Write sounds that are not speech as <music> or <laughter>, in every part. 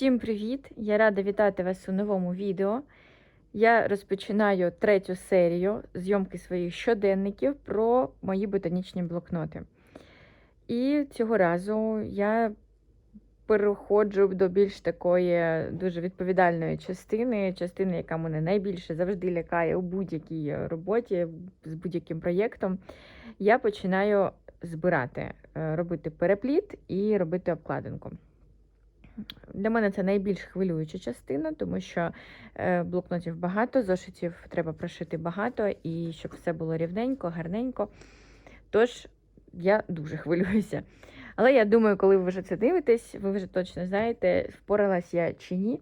Всім привіт! Я рада вітати вас у новому відео. Я розпочинаю третю серію зйомки своїх щоденників про мої ботанічні блокноти. І цього разу я переходжу до більш такої дуже відповідальної частини, частини, яка мене найбільше завжди лякає у будь-якій роботі, з будь-яким проєктом. Я починаю збирати, е, робити перепліт і робити обкладинку. Для мене це найбільш хвилююча частина, тому що е, блокнотів багато, зошитів треба прошити багато, і щоб все було рівненько, гарненько. Тож я дуже хвилююся. Але я думаю, коли ви вже це дивитесь, ви вже точно знаєте, впоралась я чи ні.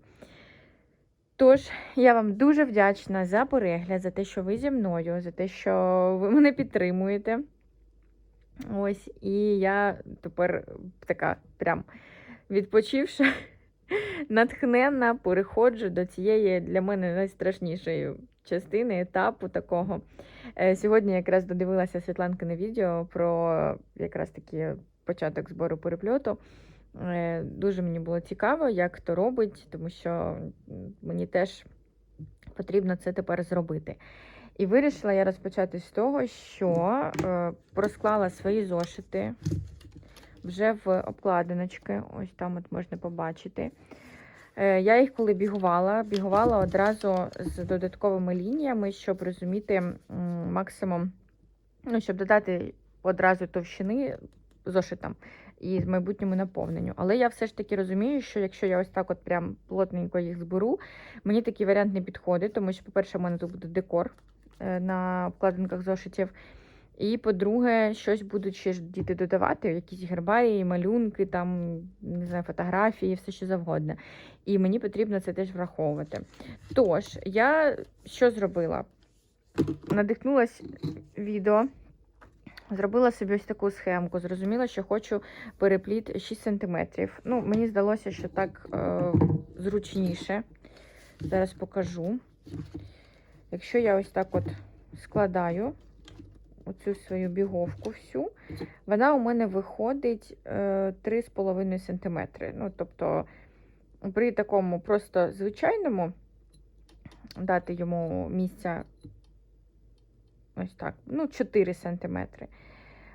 Тож, я вам дуже вдячна за перегляд, за те, що ви зі мною, за те, що ви мене підтримуєте. Ось, і я тепер така прям відпочивши, <laughs> натхненна, переходжу до цієї для мене найстрашнішої частини, етапу такого. Е, Сьогодні якраз додивилася Світланкине відео про якраз таки початок збору перепльоту. Е, Дуже мені було цікаво, як то робить, тому що мені теж потрібно це тепер зробити. І вирішила я розпочати з того, що е, розклала свої зошити вже в обкладиночки. Ось там от можна побачити. Е, Я їх коли бігувала, бігувала одразу з додатковими лініями, щоб розуміти максимум, ну, щоб додати одразу товщини зошитам і в майбутньому наповненню. Але я все ж таки розумію, що якщо я ось так от прям плотненько їх зберу, мені такий варіант не підходить, тому що, по-перше, в мене тут буде декор е, на обкладинках зошитів. І, по-друге, щось будуть ще ж діти додавати, якісь гербарії, малюнки, там, не знаю, фотографії, все що завгодно. І мені потрібно це теж враховувати. Тож, я що зробила? Надихнулась відео, зробила собі ось таку схемку, зрозуміла, що хочу перепліт 6 см. Ну, мені здалося, що так е, зручніше. Зараз покажу. Якщо я ось так от складаю оцю свою біговку всю, вона у мене виходить е, 3,5 см. Ну, тобто, при такому просто звичайному дати йому місця ось так, ну, 4 см.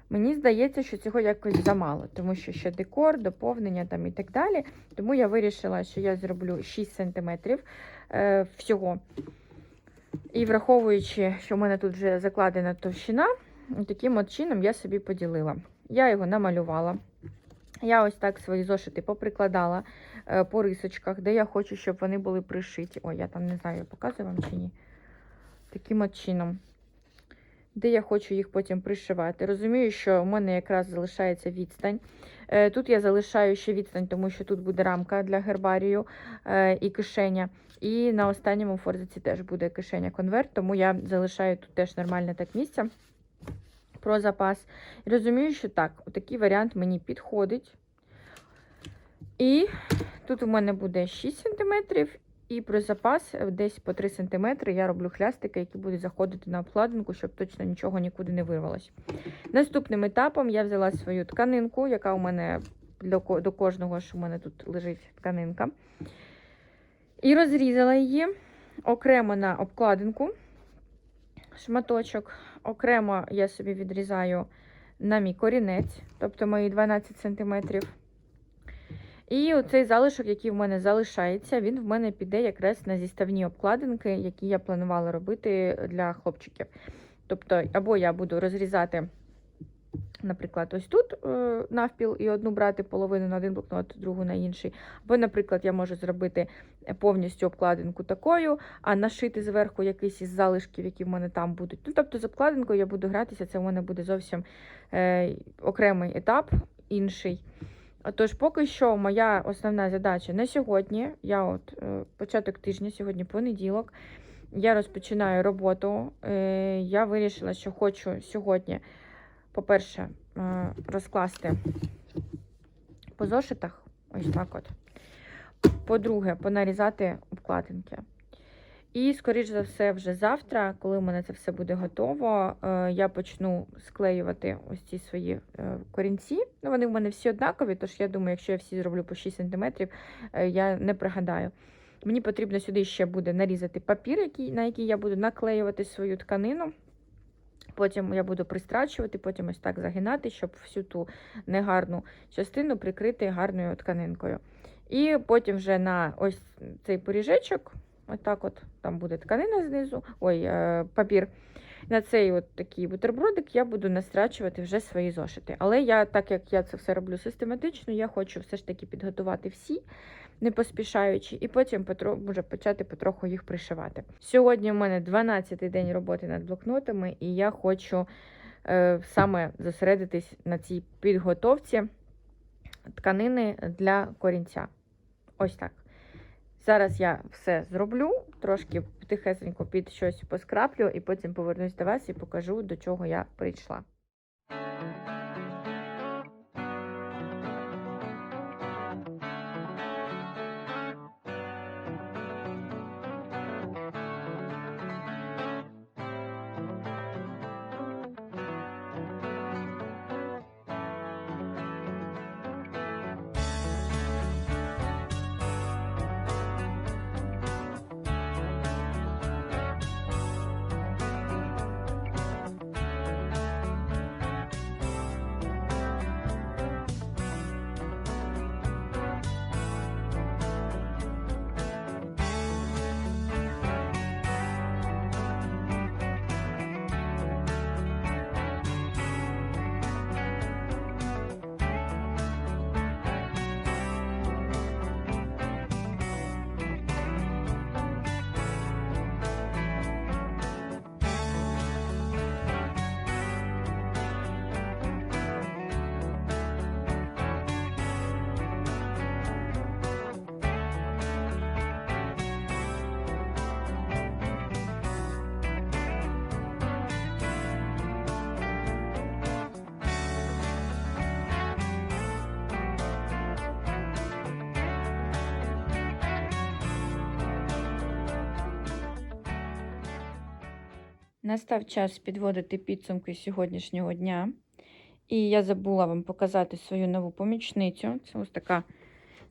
Мені здається, що цього якось замало, тому що ще декор, доповнення там і так далі. Тому я вирішила, що я зроблю 6 см е, всього. І враховуючи, що в мене тут вже закладена товщина, таким от чином я собі поділила. Я його намалювала. Я ось так свої зошити поприкладала е, по рисочках, де я хочу, щоб вони були пришиті. Ой, я там не знаю, показую вам чи ні. Таким от чином. Де я хочу їх потім пришивати. Розумію, що в мене якраз залишається відстань. Е, Тут я залишаю ще відстань, тому що тут буде рамка для гербарію е, і кишеня. І на останньому форзиці теж буде кишеня конверт, тому я залишаю тут теж нормальне так місце про запас. І розумію, що так, отакий варіант мені підходить. І тут у мене буде 6 см, і про запас десь по 3 см я роблю хлястики, які будуть заходити на обкладинку, щоб точно нічого нікуди не вирвалось. Наступним етапом я взяла свою тканинку, яка у мене до кожного, що у мене тут лежить тканинка. І розрізала її окремо на обкладинку шматочок. Окремо я собі відрізаю на мій корінець, тобто мої 12 см. І оцей залишок, який в мене залишається, він в мене піде якраз на зіставні обкладинки, які я планувала робити для хлопчиків. Тобто, або я буду розрізати, наприклад, ось тут е, навпіл і одну брати половину на один блокнот, другу на інший. Або, наприклад, я можу зробити повністю обкладинку такою, а нашити зверху якийсь із залишків, які в мене там будуть. Ну, тобто, з обкладинкою я буду гратися, це у мене буде зовсім е, окремий етап, інший. Тож, поки що, моя основна задача на сьогодні, я от е, початок тижня, сьогодні понеділок, я розпочинаю роботу. Е, Я вирішила, що хочу сьогодні, по-перше, е, розкласти по зошитах, ось так от. По-друге, понарізати обкладинки. І, скоріш за все, вже завтра, коли у мене це все буде готово, е, я почну склеювати ось ці свої е, корінці. Ну, вони в мене всі однакові, тож я думаю, якщо я всі зроблю по 6 см, я не пригадаю. Мені потрібно сюди ще буде нарізати папір, на який я буду наклеювати свою тканину. Потім я буду пристрачувати, потім ось так загинати, щоб всю ту негарну частину прикрити гарною тканинкою. І потім вже на ось цей поріжечок, отак от там буде тканина знизу, ой, е, папір. На цей от такий бутербродик я буду настрачувати вже свої зошити. Але я, так як я це все роблю систематично, я хочу все ж таки підготувати всі, не поспішаючи, і потім потро... може почати потроху їх пришивати. Сьогодні у мене 12-й день роботи над блокнотами, і я хочу е, саме зосередитись на цій підготовці тканини для корінця. Ось так. Зараз я все зроблю, трошки тихесенько під щось поскраплю, і потім повернусь до вас і покажу, до чого я прийшла. Настав час підводити підсумки сьогоднішнього дня. І я забула вам показати свою нову помічницю. Це ось така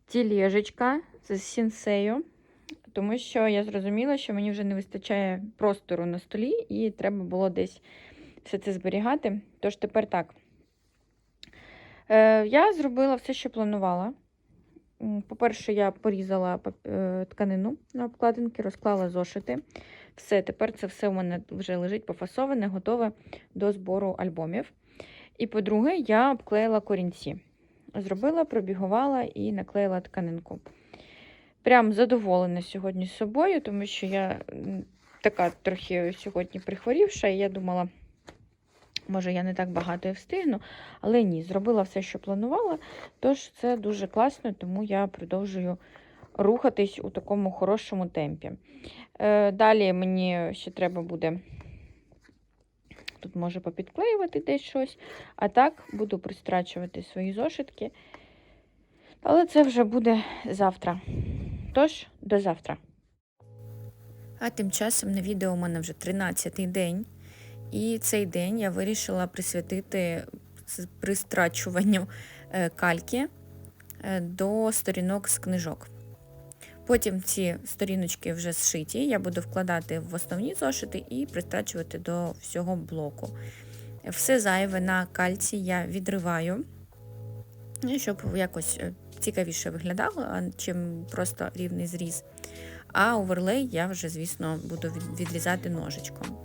тілежечка з сінсею. Тому що я зрозуміла, що мені вже не вистачає простору на столі, і треба було десь все це зберігати. Тож тепер так. Е, Я зробила все, що планувала. По-перше, я порізала е, тканину на обкладинки, розклала зошити. Все, тепер це все у мене вже лежить пофасоване, готове до збору альбомів. І по-друге, я обклеїла корінці. Зробила, пробігувала і наклеїла тканинку. Прям задоволена сьогодні з собою, тому що я така трохи сьогодні прихворівша, і я думала, може, я не так багато і встигну, але ні, зробила все, що планувала. Тож це дуже класно, тому я продовжую рухатись у такому хорошому темпі. Е, Далі мені ще треба буде тут може попідклеювати десь щось, а так буду пристрачувати свої зошитки. Але це вже буде завтра. Тож, до завтра. А тим часом на відео у мене вже 13-й день. І цей день я вирішила присвятити пристрачуванню е, кальки е, до сторінок з книжок. Потім ці сторіночки вже зшиті, я буду вкладати в основні зошити і пристрачувати до всього блоку. Все зайве на кальці я відриваю, ну, щоб якось е, цікавіше виглядало, чим просто рівний зріз. А оверлей я вже, звісно, буду відрізати ножичком.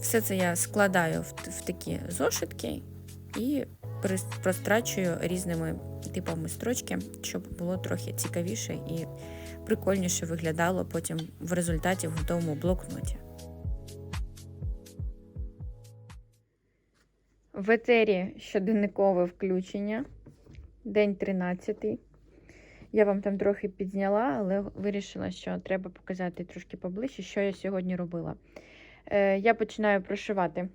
Все це я складаю в, такі зошитки і прострачую різними типами строчки, щоб було трохи цікавіше і прикольніше виглядало потім в результаті в готовому блокноті. В етері щоденникове включення. День 13. Я вам там трохи підзняла, але вирішила, що треба показати трошки поближче, що я сьогодні робила. Е, я починаю прошивати.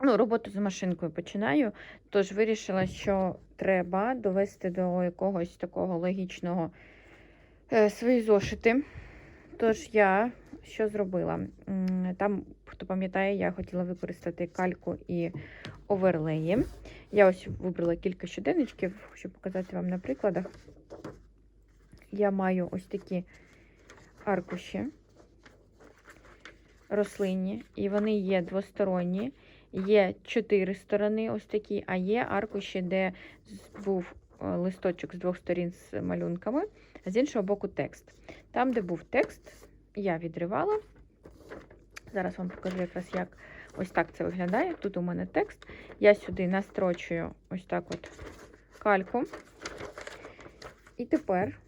Ну, роботу з машинкою починаю, тож вирішила, що треба довести до якогось такого логічного е, свої зошити. Тож я що зробила? Там, хто пам'ятає, я хотіла використати кальку і оверлеї. Я ось вибрала кілька щоденничків, щоб показати вам на прикладах. Я маю ось такі аркуші рослинні, і вони є двосторонні. Є чотири сторони, ось такі, а є аркуші, де був е, листочок з двох сторін з малюнками, а з іншого боку текст. Там, де був текст, я відривала. Зараз вам покажу якраз, як ось так це виглядає. Тут у мене текст. Я сюди настрочую ось так от кальку. І тепер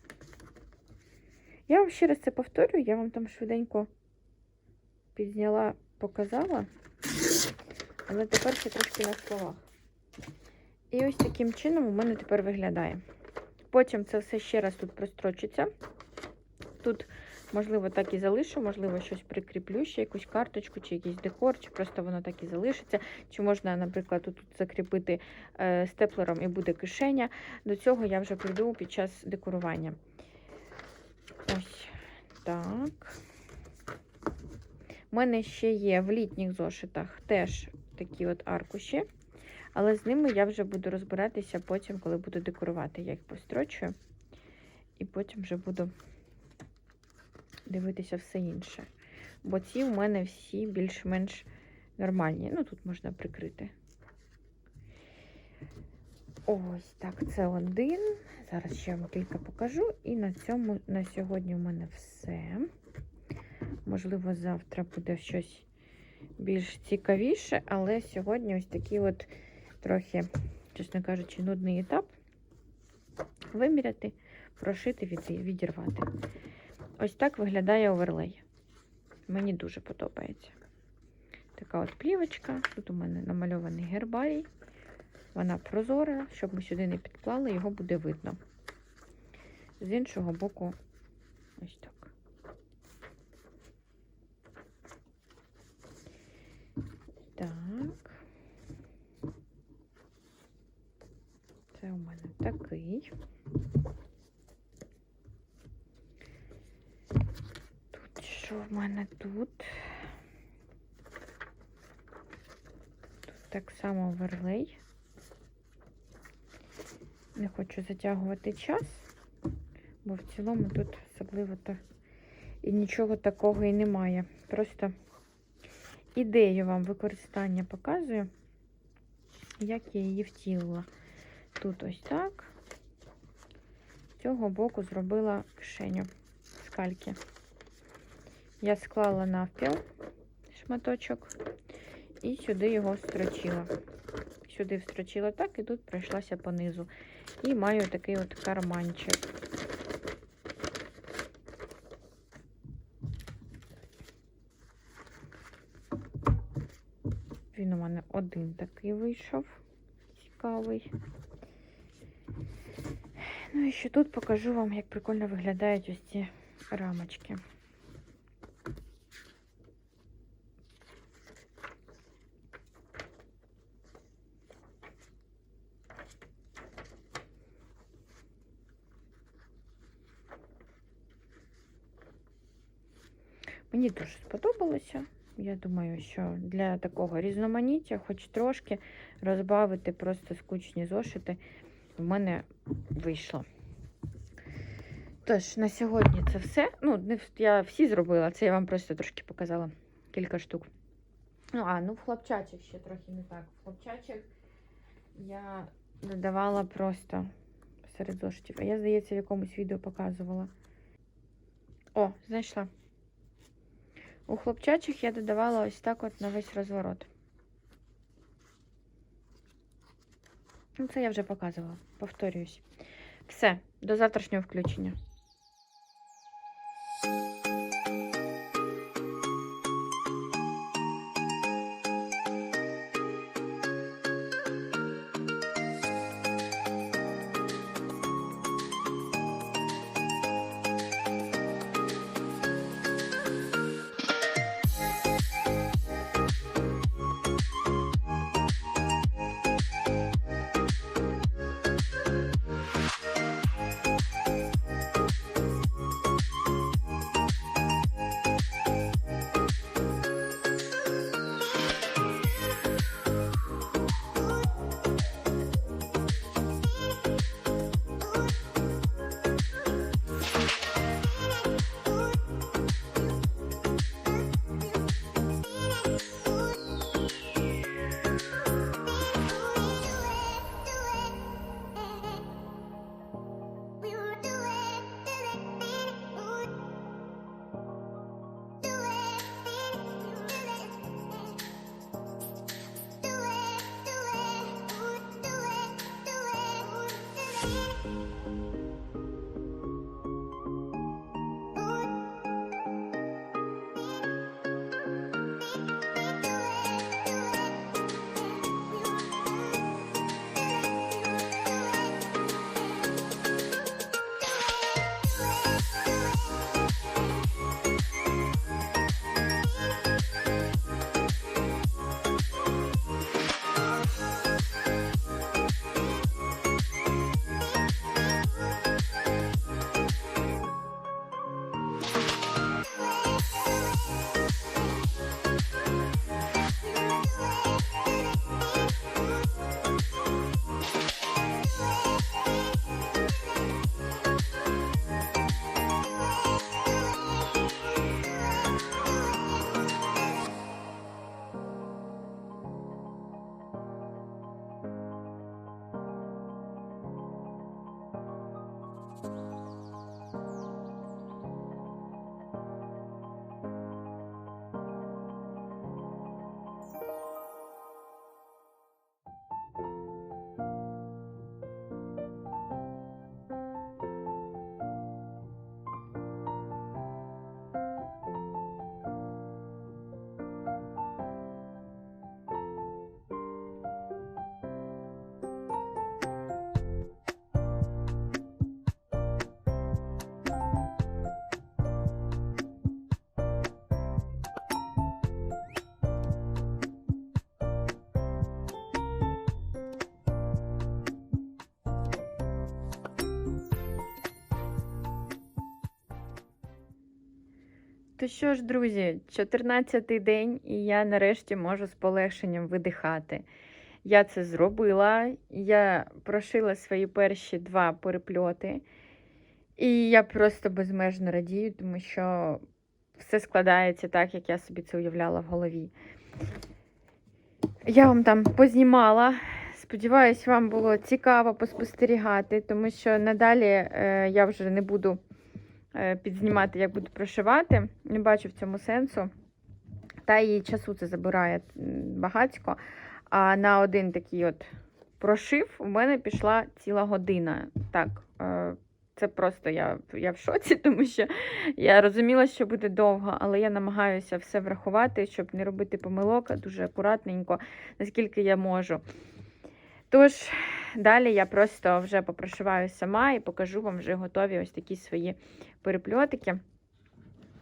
я вам ще раз це повторюю, я вам там швиденько підзняла, показала, але тепер ще трошки на словах. І ось таким чином у мене тепер виглядає. Потім це все ще раз тут прострочиться. Тут, можливо, так і залишу, можливо, щось прикріплю, ще якусь карточку, чи якийсь декор, чи просто воно так і залишиться. Чи можна, наприклад, тут закріпити е, степлером і буде кишеня. До цього я вже прийду під час декорування. Ось так. У мене ще є в літніх зошитах теж такі от аркуші, але з ними я вже буду розбиратися потім, коли буду декорувати. Я їх построчую і потім вже буду дивитися все інше. Бо ці у мене всі більш-менш нормальні. Ну, тут можна прикрити. Ось так, це один. Зараз ще вам кілька покажу. І на цьому на сьогодні у мене все. Можливо, завтра буде щось більш цікавіше, але сьогодні ось такий от трохи, чесно кажучи, нудний етап. Виміряти, прошити, від- відірвати. Ось так виглядає оверлей. Мені дуже подобається. Така от плівочка. Тут у мене намальований гербарій. Вона прозора, щоб ми сюди не підклали, його буде видно. З іншого боку, ось. Так. Це у мене такий. Тут що в мене тут? Тут так само оверлей. Не хочу затягувати час, бо в цілому тут особливо то і нічого такого і немає. Просто ідею вам використання показую, як я її втілила. Тут ось так. З цього боку зробила кишеню з кальки. Я склала навпіл шматочок і сюди його встрочила. Сюди встрочила так, і тут пройшлася по низу. І маю такий от карманчик. Він у мене один такий вийшов. Цікавий. Ну і ще тут покажу вам, як прикольно виглядають ось ці рамочки. Мені дуже сподобалося. Я думаю, що для такого різноманіття, хоч трошки розбавити просто скучні зошити, в мене вийшло. Тож, на сьогодні це все. Ну, не я всі зробила, це я вам просто трошки показала кілька штук. Ну, а, ну в хлопчачих ще трохи не так. В хлопчачих я додавала просто серед зошитів. А я, здається, в якомусь відео показувала. О, знайшла. У хлопчачих я додавала ось так от на весь розворот. Це я вже показувала, повторююсь. Все, до завтрашнього включення. То що ж, друзі, 14-й день, і я нарешті можу з полегшенням видихати. Я це зробила. Я прошила свої перші два перепльоти, і я просто безмежно радію, тому що все складається так, як я собі це уявляла в голові. Я вам там познімала. Сподіваюсь, вам було цікаво поспостерігати, тому що надалі е, я вже не буду підзнімати, як буду прошивати. Не бачу в цьому сенсу. Та і часу це забирає багатько. А на один такий от прошив у мене пішла ціла година. Так, е, це просто я, я в шоці, <laughs> тому що я розуміла, що буде довго, але я намагаюся все врахувати, щоб не робити помилок дуже акуратненько, наскільки я можу. Тож, далі я просто вже попрошиваю сама і покажу вам вже готові ось такі свої перепльотики.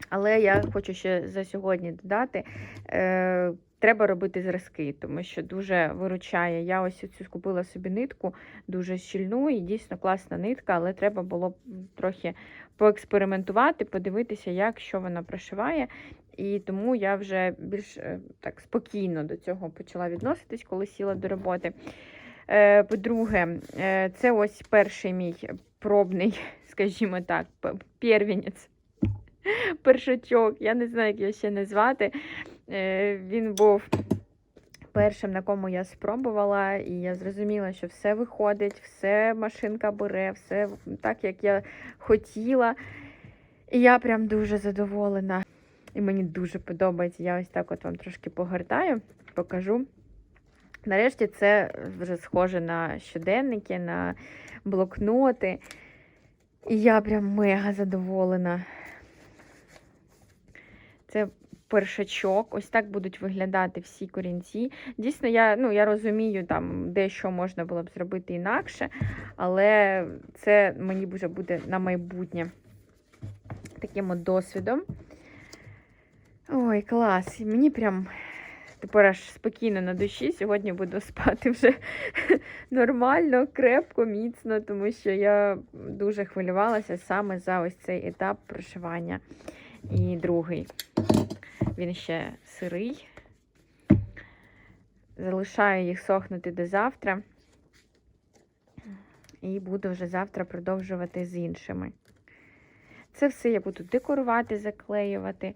Але я хочу ще за сьогодні додати. Е, Треба робити зразки, тому що дуже виручає. Я ось цю скупила собі нитку, дуже щільну і дійсно класна нитка, але треба було трохи поекспериментувати, подивитися, як що вона прошиває. І тому я вже більш е, так спокійно до цього почала відноситись, коли сіла до роботи. Е, По-друге, е, це ось перший мій пробний, <laughs> скажімо так, первінець. <laughs> Першачок, я не знаю, як його ще назвати. Е, Він був першим, на кому я спробувала, і я зрозуміла, що все виходить, все машинка бере, все так, як я хотіла. І я прям дуже задоволена. І мені дуже подобається. Я ось так от вам трошки погортаю, покажу. Нарешті це вже схоже на щоденники, на блокноти. І я прям мега задоволена. Це першачок. Ось так будуть виглядати всі корінці. Дійсно, я, ну, я розумію, там дещо можна було б зробити інакше, але це мені вже буде на майбутнє таким от досвідом. Ой, клас. Мені прям тепер аж спокійно на душі. Сьогодні буду <laughs> спати вже нормально, крепко, міцно, тому що я дуже хвилювалася саме за ось цей етап прошивання. І другий. Він ще сирий. Залишаю їх сохнути до завтра. І буду вже завтра продовжувати з іншими. Це все я буду декорувати, заклеювати.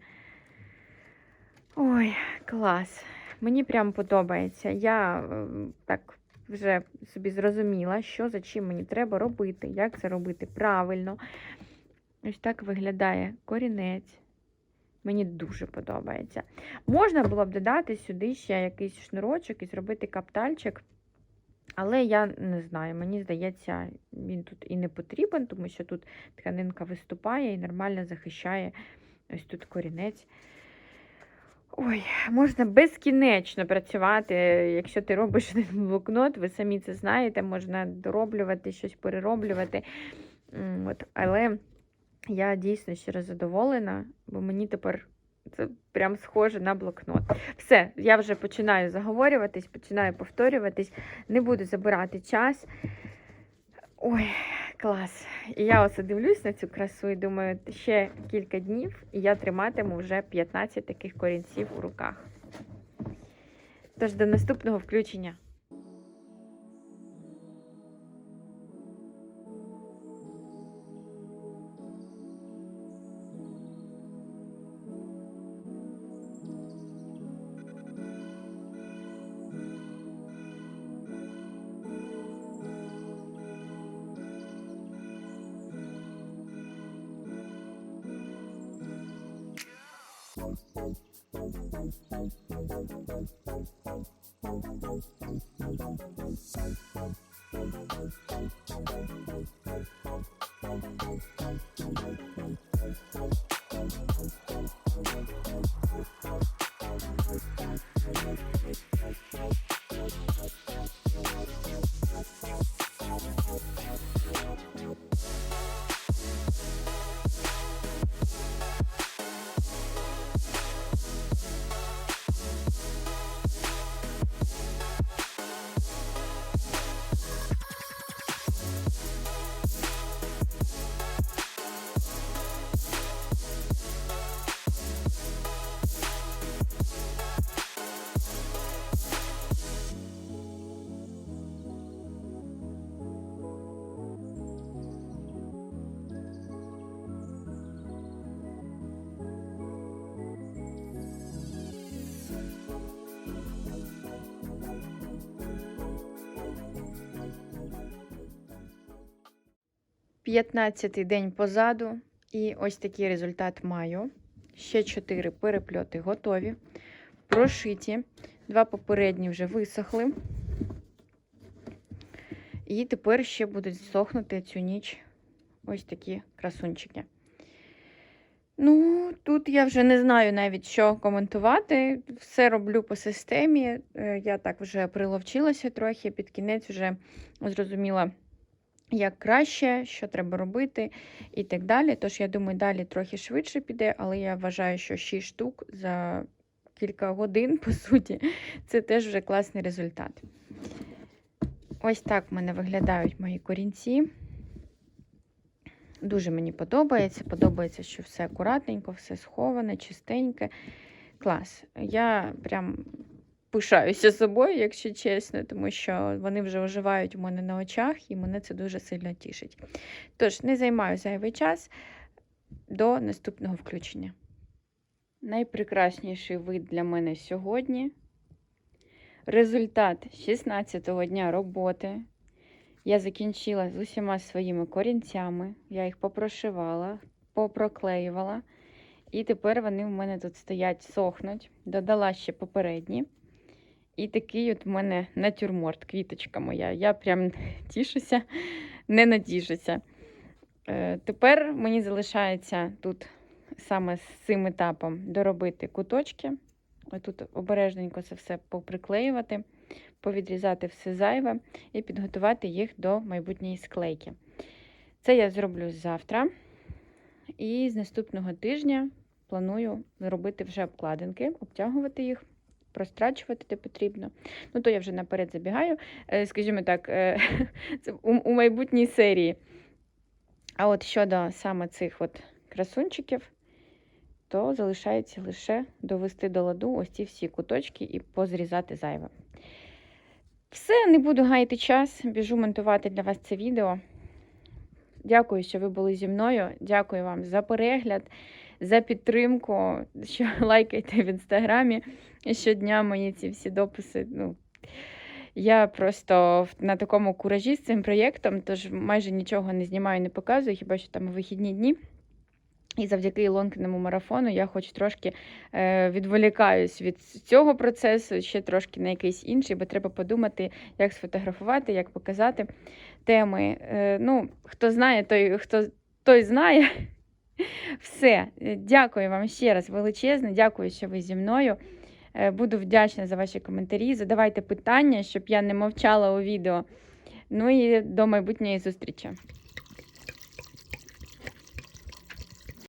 Ой, клас. Мені прям подобається. Я е, так вже собі зрозуміла, що за чим мені треба робити, як це робити правильно. Ось так виглядає корінець. Мені дуже подобається. Можна було б додати сюди ще якийсь шнурочок і зробити каптальчик. Але я не знаю, мені здається, він тут і не потрібен, тому що тут тканинка виступає і нормально захищає ось тут корінець. Ой, можна безкінечно працювати. Якщо ти робиш один блокнот, ви самі це знаєте, можна дороблювати, щось перероблювати. От, але я дійсно щиро задоволена, бо мені тепер це прям схоже на блокнот. Все, я вже починаю заговорюватись, починаю повторюватись, не буду забирати час. Ой, клас. І я оце дивлюсь на цю красу і думаю, ще кілька днів, і я триматиму вже 15 таких корінців у руках. Тож до наступного включення. 15 день позаду, і ось такий результат маю. Ще 4 перепльоти готові, прошиті. Два попередні вже висохли. І тепер ще будуть сохнути цю ніч ось такі красунчики. Ну, тут я вже не знаю навіть, що коментувати. Все роблю по системі. Е, Я так вже приловчилася трохи, під кінець вже зрозуміла, як краще, що треба робити і так далі. Тож, я думаю, далі трохи швидше піде, але я вважаю, що 6 штук за кілька годин, <laughs> по суті, це теж вже класний результат. Ось так в мене виглядають мої корінці. Дуже мені подобається. Подобається, що все акуратненько, все сховане, чистеньке. Клас. Я прям пишаюся собою, якщо чесно, тому що вони вже оживають у мене на очах, і мене це дуже сильно тішить. Тож, не займаю зайвий час до наступного включення. Найпрекрасніший вид для мене сьогодні. Результат 16-го дня роботи. Я закінчила з усіма своїми корінцями. Я їх попрошивала, попроклеювала. І тепер вони в мене тут стоять, сохнуть. Додала ще попередні. І такий от в мене натюрморт, квіточка моя. Я прям <laughs> тішуся, не натішуся. Е, тепер мені залишається тут саме з цим етапом доробити куточки. Тут обережненько це все поприклеювати, повідрізати все зайве і підготувати їх до майбутньої склейки. Це я зроблю завтра. І з наступного тижня планую зробити вже обкладинки, обтягувати їх, прострачувати де потрібно. Ну, то я вже наперед забігаю, е, скажімо так, е, <laughs> це у, майбутній серії. А от щодо саме цих от красунчиків, то залишається лише довести до ладу ось ці всі куточки і позрізати зайве. Все, не буду гаяти час, біжу монтувати для вас це відео. Дякую, що ви були зі мною. Дякую вам за перегляд, за підтримку, що <laughs> лайкаєте в інстаграмі щодня мої ці всі дописи. Ну, я просто на такому куражі з цим проєктом, тож майже нічого не знімаю, не показую, хіба що там у вихідні дні. І завдяки лонкному марафону я хоч трошки е, відволікаюсь від цього процесу, ще трошки на якийсь інший, бо треба подумати, як сфотографувати, як показати теми. Е, ну, Хто знає, той хто той знає. Все. Дякую вам ще раз величезне. Дякую, що ви зі мною. Е, буду вдячна за ваші коментарі. Задавайте питання, щоб я не мовчала у відео. Ну і до майбутньої зустрічі.